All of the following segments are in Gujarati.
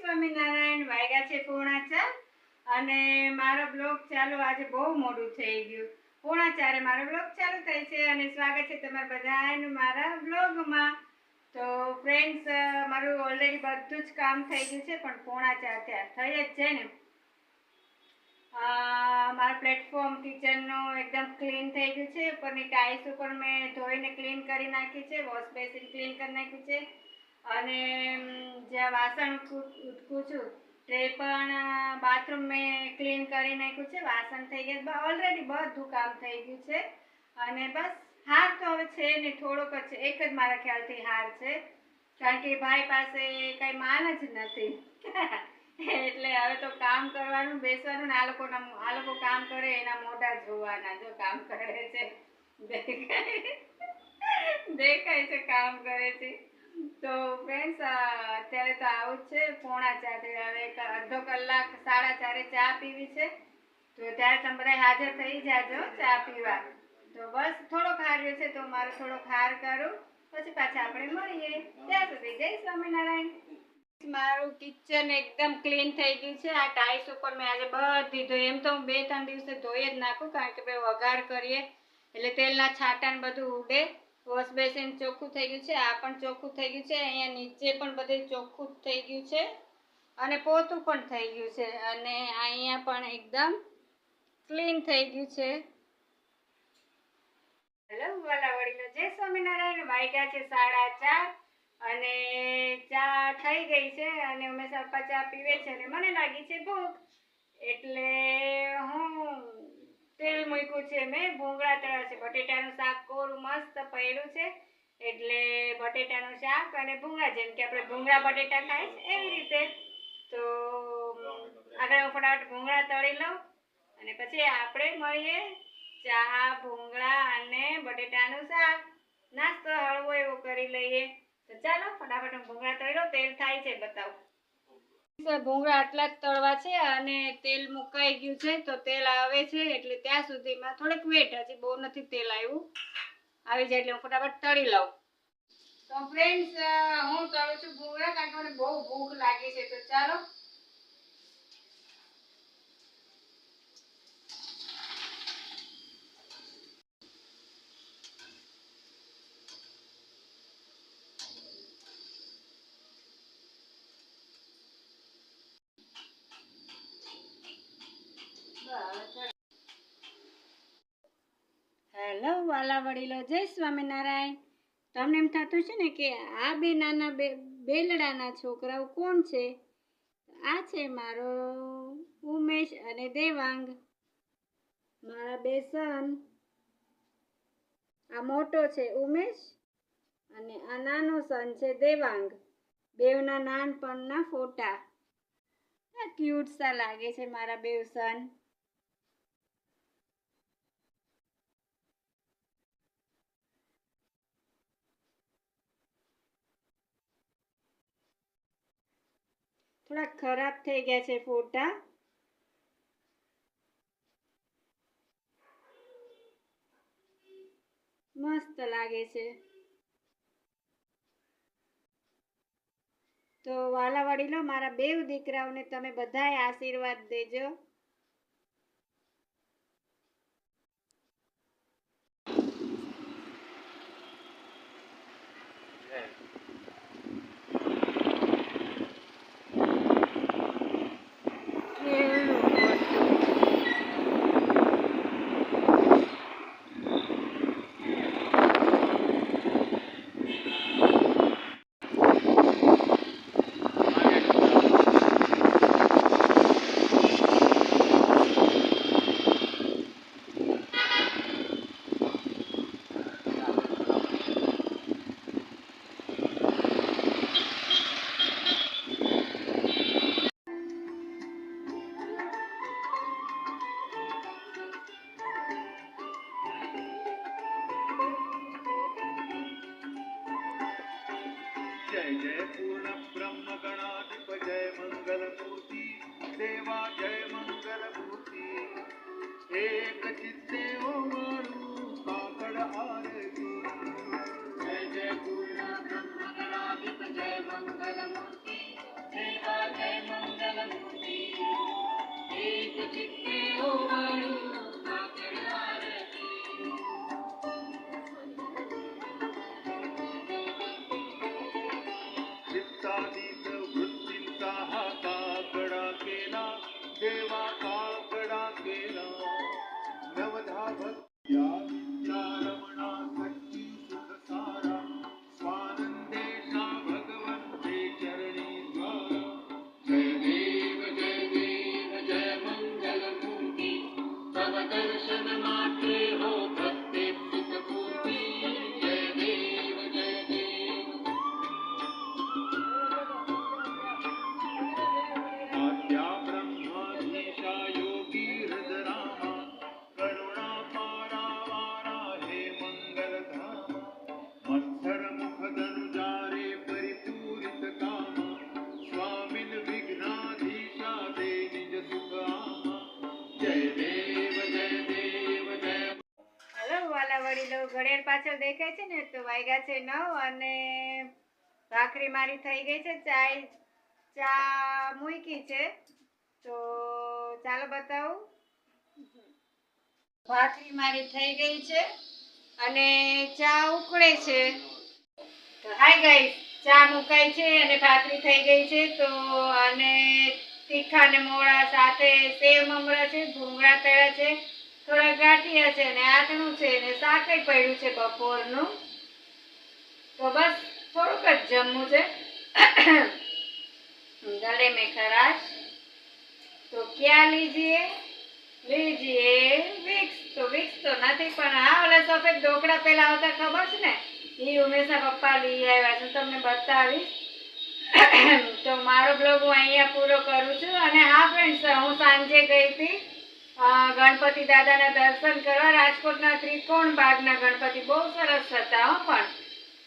સ્વામિનારાયણ. વાગ્યા છે ચાર અને મારો બ્લોગ ચાલુ આજે બહુ મોડું થઈ ગયું. ચારે મારો બ્લોગ ચાલુ થાય છે અને સ્વાગત છે તમારા મારા ઓલરેડી બધું જ કામ થઈ ગયું છે, પણ ચાર થયા થઈ જ છે ને. મારા પ્લેટફોર્મ કિચનનું એકદમ ક્લીન થઈ ગયું છે. ઉપરની ટાઇલ્સ ઉપર મેં ધોઈને ક્લીન કરી નાખી છે વોશ બેસિન ક્લીન કરી નાખ્યું છે. અને જ્યાં વાસણ ઉટકું છું, તે પણ બાથરૂમ મેં ક્લીન કરી નાખ્યું છે. વાસણ થઈ ગયા ઓલરેડી બધું કામ થઈ ગયું છે. અને બસ, હાર તો હવે છે ને થોડોક જ છે. એક જ મારા ખ્યાલથી હાર છે. કારણ કે ભાઈ પાસે કંઈ માન જ નથી. એટલે હવે તો કામ કરવાનું, બેસવાનું ને આ લોકોના આ લોકો કામ કરે, એના મોઢા જોવાના જો કામ કરે છે. દેખાય દેખાય છે કામ કરે છે. તો ફ્રેન્ડ્સ અત્યારે તો આવું જ છે. પોણા ચાર. હવે અડધો કલાક, સાડા ચારે ચા પીવી છે. તો ત્યારે તમે બધા હાજર થઈ જાજો ચા પીવા. તો બસ થોડો ખાર રહ્યો છે, તો મારો થોડો ખાર કરું. પછી પાછા આપણે મળીએ. ત્યાં સુધી જય સ્વામિનારાયણ. મારું કિચન એકદમ ક્લીન થઈ ગયું છે. આ ટાઇલ્સ ઉપર મેં આજે બધી ધોઈ, એમ તો હું બે ત્રણ દિવસે ધોઈ જ નાખું, કારણ કે ભાઈ વઘાર કરીએ. એટલે તેલના છાંટા ને બધું ઉડે. વોશ બેસિન ચોખ્ખું થઈ ગયું છે, આ પણ ચોખ્ખું થઈ ગયું છે, અહીંયા નીચે પણ બધે ચોખ્ખું થઈ ગયું છે અને પોતું પણ થઈ ગયું છે અને અહીંયા પણ એકદમ ક્લીન થઈ ગયું છે. હેલો વાલાવાડીનો જય સ્વામિનારાયણ વાગ્યા છે? સાડા ચાર અને ચા થઈ ગઈ છે અને હંમેશા પપ્પા ચા પીવે છે અને મને લાગી છે ભૂખ. એટલે હું તેલ મૂક્યું છે મેં. ભૂંગળા તળ્યા છે. બટેટાનું શાક કોરું મસ્ત પડ્યું છે. એટલે બટેટાનું શાક અને ભૂંગળા, જેમ કે આપણે ભૂંગળા બટેટા ખાય છે એવી રીતે. તો આગળ હું ફટાફટ ભૂંગળા તળી લઉં અને પછી આપણે મળીએ ચા, ભૂંગળા અને બટેટાનું શાક. નાસ્તો, હળવો એવો કરી લઈએ. તો ચાલો, ફટાફટ હું ભૂંગળા તળી લઉં. તેલ થાય છે, બતાવું. ભૂંગળા આટલા જ તળવા છે અને તેલ મુકાઈ ગયું છે, તો તેલ આવે છે એટલે ત્યાં સુધીમાં થોડેક વેટ હજી બહુ નથી તેલ આવ્યું. આવી જાય એટલે હું ફટાફટ તળી લઉં. તો ફ્રેન્ડ્સ હું તળું છું ભૂંગળા કારણ કે મને બહુ ભૂખ લાગી છે, તો ચાલો હેલો વાલા વડીલો જય સ્વામિનારાયણ. તમને એમ થતું છે ને કે આ બે નાના બે, બેલડાના છોકરાઓ કોણ છે? આ છે મારો ઉમેશ અને દેવાંગ. મારા બે સન. આ મોટો છે ઉમેશ અને આ નાનો સન છે દેવાંગ. બેવના નાનપણના ફોટા. ક્યુટ સા લાગે છે મારા બેવ સન. થોડા ખરાબ થઈ ગયા છે ફોટા. મસ્ત લાગે છે. તો વાલા વડીલો મારા બેવ દીકરાઓને તમે બધાએ આશીર્વાદ દેજો. જય જય પૂર્ણ બ્રહ્મ ગણાધિપ જય મંગલ મૂર્તિ દેવા જય મંગલ મૂર્તિ એક Charlie. વડીલો ઘડિયાળ પાછળ દેખાય છે ને, તો વાગ્યા છે નવ અને ભાખરી મારી થઈ ગઈ છે, ચાય, ચા મૂકી છે. તો ચાલો બતાવું. ભાખરી મારી થઈ ગઈ છે અને ચા ઉકળે છે. તો હાય ગઈ ચા મુકાઈ છે અને ભાખરી થઈ ગઈ છે. તો અને તીખા ને મોળા સાથે સેવ મમરા છે, ભૂંગળા તળ્યા છે. થોડા ગાંઠિયા છે ને આટણું છે ને શાકે પડ્યું છે બપોરનું. તો બસ થોડુંક જ જમવું છે. ગલે મેં ખરાશ. તો ક્યાં લીજીએ? લીજીએ વિક્સ તો વિક્સ તો નથી, પણ હા ઓલા સફેદ ઢોકળા પહેલાં આવતા ખબર છે ને? એ ઉમેશા પપ્પા લઈ આવ્યા છે. તમને બતાવીશ. તો મારો બ્લોગ હું અહીંયા પૂરો કરું છું. અને હા ફ્રેન્ડ્સ હું સાંજે ગઈ હતી. ગણપતિ દાદાના દર્શન કરવા રાજકોટના ત્રિકોણ બાગના ગણપતિ બહુ સરસ હતા, હો, પણ.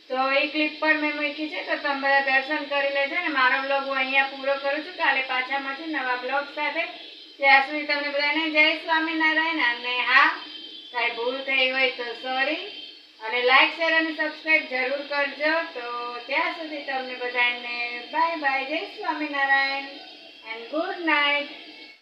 તો એ ક્લિપ પણ મેં મૂકી છે, તો તમે બધા દર્શન કરી લેજો ને મારો બ્લોગ હું અહીંયા પૂરો કરું છું. કાલે પાછા મળશું નવા બ્લોગ સાથે. ત્યાં સુધી તમને બધાને જય સ્વામિનારાયણ અને હા, કાંઈ ભૂલ થઈ હોય તો સોરી અને લાઈક શેર અને સબસ્ક્રાઈબ જરૂર કરજો. તો ત્યાં સુધી તમને બધાને બાય બાય જય સ્વામિનારાયણ એન્ડ ગુડ નાઇટ